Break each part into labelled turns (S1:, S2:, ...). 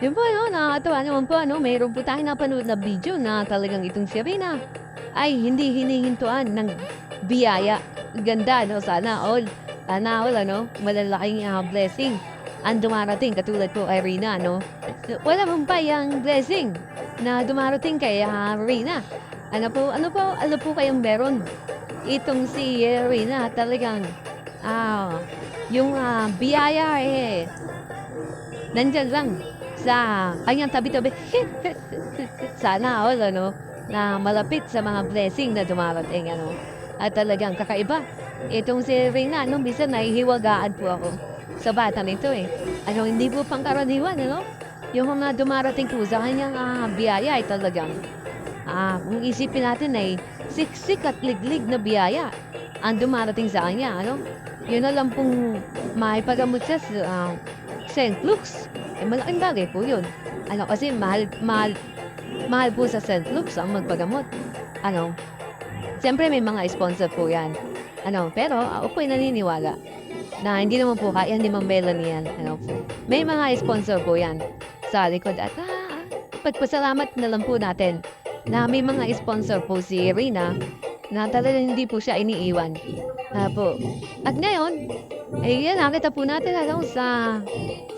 S1: Yun po, no, nakakatawa naman po, ano, mayroon po tayo napanood na video na talagang itong si Rina ay hindi hinihintuan ng biyaya. Ganda, no, sana all, sana all, ano, malalaking ah, blessing ang dumarating katulad po kay Rina, no. Wala mong pa yung blessing na dumarating kay ah, Rina. Ano po, ano po, ano po kayong meron? Itong si eh, Rina talagang, ah, yung ah, biyaya eh, nandyan lang sa kanyang tabi-tabi. Sana all, ano, na malapit sa mga blessing na dumarating, ano. At talagang kakaiba. Itong si Rina, no, bisa nahihiwagaan po ako sa bata nito eh. Ano, hindi po pangkaraniwan, ano? Yung mga dumarating po sa kanyang ah, biyaya ay talagang, ah, kung isipin natin ay siksik at liglig na biyaya ang dumarating sa kanya, ano? Yun na lang pong maipagamot siya sa ah, St. Luke's. Eh, malaking bagay po yun. Ano, kasi mahal, mahal, mahal po sa St. Luke's ang magpagamot. Ano, siyempre may mga sponsor po yan. Ano, pero ako po'y naniniwala na hindi naman po kaya ni Ma'am Melanie yan. Ano po. May mga sponsor po yan sa likod. At ah, pagpasalamat na lang po natin na may mga sponsor po si Rina na talagang hindi po siya iniiwan. Ah, po. At ngayon, ay yan, nakita po natin ano, sa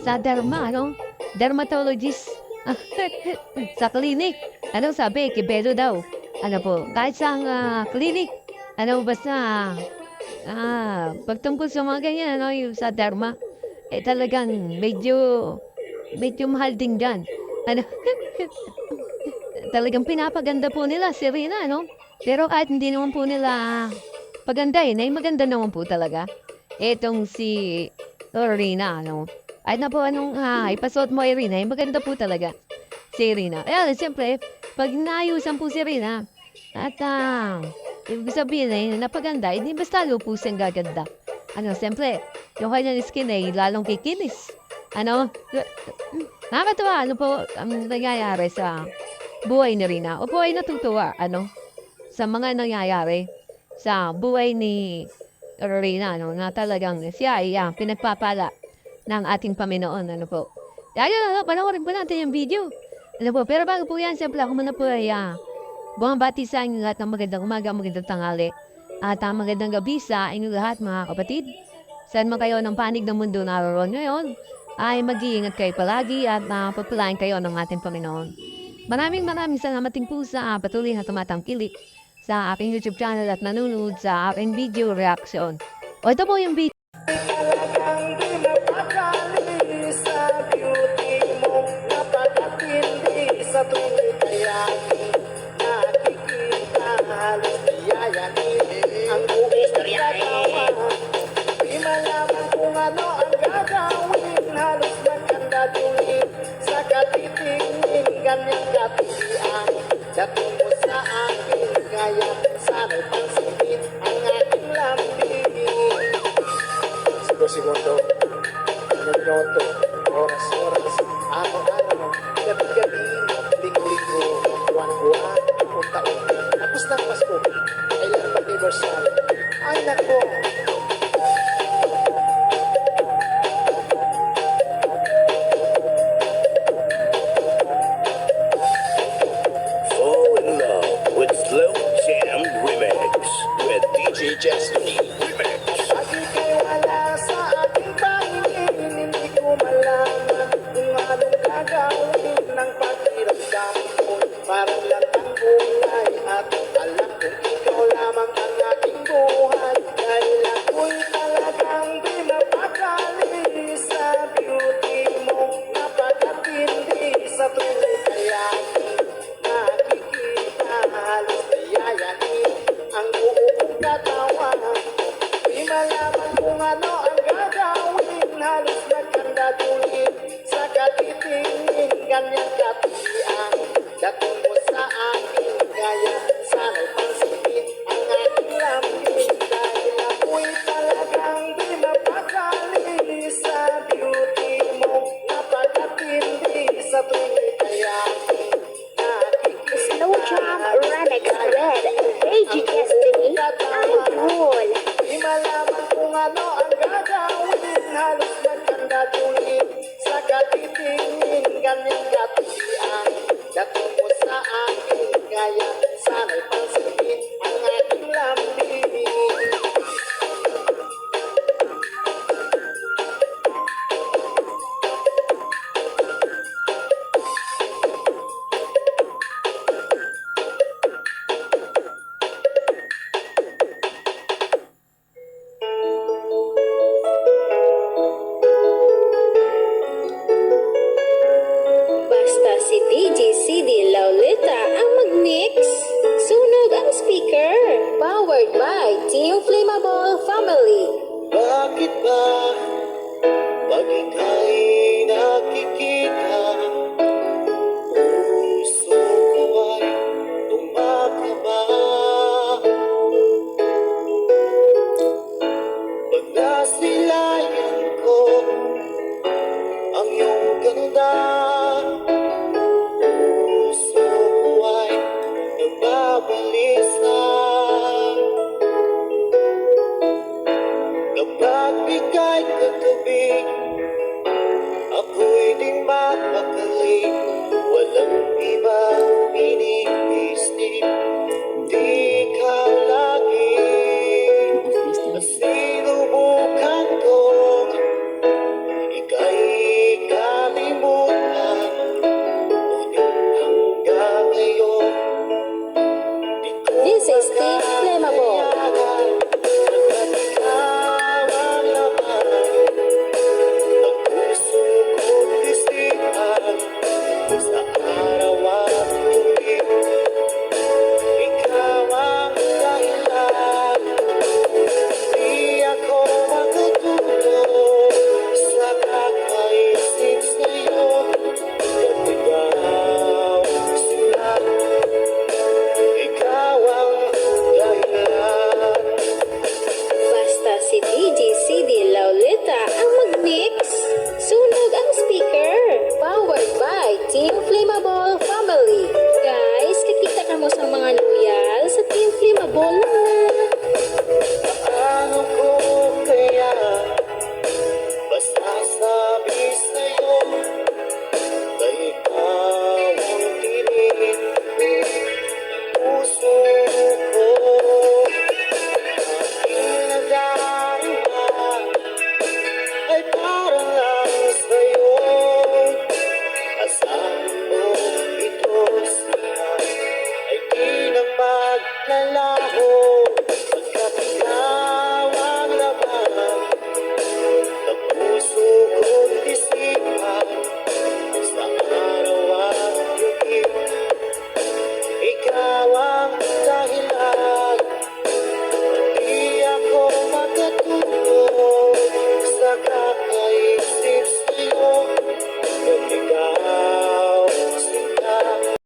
S1: sa derma, ano? Dermatologist. sa clinic. Ano sabi? Kibedo daw. Ano po? Kahit sa ah, clinic. Ano basta ah, pagtungkol sa mga ganyan, ano, yung sa derma, eh talagang medyo medyo mahal din dyan. Ano? talagang pinapaganda po nila si Rina, no? Pero kahit hindi naman po nila pagandahin, ay maganda naman po talaga. Etong si Rina, ano? Ay na po, anong ha, ipasot mo ay Rina, ay maganda po talaga si Rina. Kaya siyempre, pag naayusan po si Rina, at ah, ibig sabihin ay napaganda, hindi basta po siyang gaganda. Ano, siyempre, yung kanyang skin ay lalong kikinis. Ano, nakakatawa, ano po ang nangyayari sa buhay ni Rina. O po ay natutuwa, ano, sa mga nangyayari sa buhay ni Rina, ano, na talagang siya ay ah, pinagpapala ng ating Panginoon, ano po. Ayun, ano, panoorin po natin yung video. Ano po, pero bago po yan, siyempre ako muna po ay ah, bumabati sa inyo lahat ng magandang umaga, magandang tanghali, at ah, magandang gabi sa inyo lahat mga kapatid. Saan man kayo ng panig ng mundo naroon ngayon, ay mag-iingat kayo palagi at uh, pagpalain kayo ng ating Panginoon. Maraming maraming salamat din po sa uh, patuloy na tumatangkilik sa aking YouTube channel at nanonood sa aking video reaction. O ito po yung video.
S2: Sa tuloy kaya Nakikita halos biyayanin Ang
S3: Fall in love with Slow Jam Remix with DJ Destiny Remix.
S2: Kung ano ang gagawin Halos nagkanda tuloy Sa katitingin Ganyang kapilian Dating mo sa akin Kaya sana'y i don't Hallelujah. めたいな聞き ating magpakali Walang
S4: iba pinipis